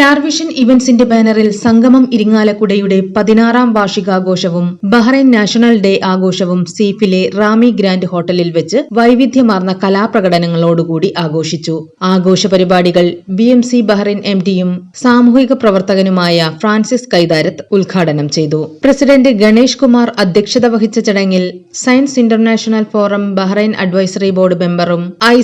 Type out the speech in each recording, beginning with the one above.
Star vision ഇവന്റ്സിന്റെ ബാനറിൽ സംഗമം ഇരിങ്ങാലക്കുടയുടെ പതിനാറാം വാർഷികാഘോഷവും ബഹ്റൈൻ നാഷണൽ ഡേ ആഘോഷവും സീഫിലെ റാമി ഗ്രാൻഡ് ഹോട്ടലിൽ വെച്ച് വൈവിധ്യമാർന്ന കലാപ്രകടനങ്ങളോടുകൂടി ആഘോഷിച്ചു. ആഘോഷ പരിപാടികൾ B M C Bahrain M ഡിയും സാമൂഹിക പ്രവർത്തകനുമായ ഫ്രാൻസിസ് കൈതാരത്ത് ഉദ്ഘാടനം ചെയ്തു. പ്രസിഡന്റ് ഗണേഷ് കുമാർ അധ്യക്ഷത വഹിച്ച ചടങ്ങിൽ science international forum Bahrain advisory board മെമ്പറും ഐ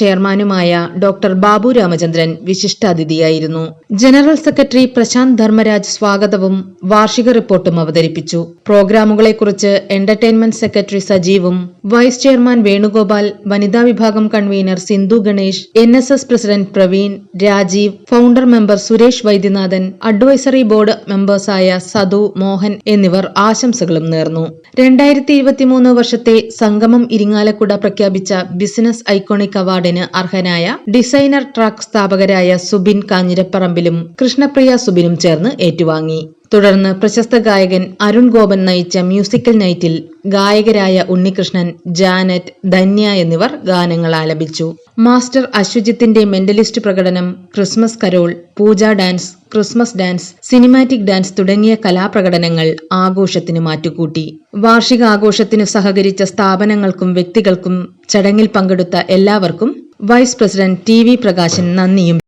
ചെയർമാനുമായ ഡോക്ടർ ബാബു രാമചന്ദ്രൻ വിശിഷ്ടാതിഥിയായിരുന്നു. ജനറൽ സെക്രട്ടറി പ്രശാന്ത് ധർമ്മരാജ് സ്വാഗതവും വാർഷിക റിപ്പോർട്ടും അവതരിപ്പിച്ചു. പ്രോഗ്രാമുകളെക്കുറിച്ച് എന്റർടൈൻമെന്റ് സെക്രട്ടറി സജീവും വൈസ് ചെയർമാൻ വേണുഗോപാൽ വനിതാ വിഭാഗം convener Sindhu Ganesh N president Praveen Rajeev founder member Suresh Vaidyanathan advisory board മെമ്പേഴ്സായ Sadhu Mohan എന്നിവർ ആശംസകളും നേർന്നു. രണ്ടായിരത്തി ഇരുപത്തിമൂന്ന് വർഷത്തെ സംഗമം ഇരിങ്ങാലക്കുട പ്രഖ്യാപിച്ച ബിസിനസ് ഐക്കോണിക് അവാർഡിന് അർഹനായ ഡിസൈനർ ട്രാക്ക് സ്ഥാപകരായ സുബിൻ കാഞ്ഞിരപ്പറമ്പിലും കൃഷ്ണപ്രിയ സുബിനും ചേർന്ന് ഏറ്റുവാങ്ങി. തുടർന്ന് പ്രശസ്ത ഗായകൻ അരുൺ ഗോപൻ നയിച്ച മ്യൂസിക്കൽ നൈറ്റിൽ ഗായകരായ ഉണ്ണികൃഷ്ണൻ ജാനറ്റ് ധന്യ എന്നിവർ ഗാനങ്ങൾ ആലപിച്ചു. മാസ്റ്റർ അശ്വജിത്തിന്റെ മെന്റലിസ്റ്റ് പ്രകടനം Christmas carol Pooja dance Christmas dance cinematic dance തുടങ്ങിയ കലാപ്രകടനങ്ങൾ ആഘോഷത്തിന് മാറ്റുകൂട്ടി. വാർഷിക ആഘോഷത്തിന് സഹകരിച്ച സ്ഥാപനങ്ങൾക്കും വ്യക്തികൾക്കും ചടങ്ങിൽ പങ്കെടുത്ത എല്ലാവർക്കും vice president T V Prakashan നന്ദിയും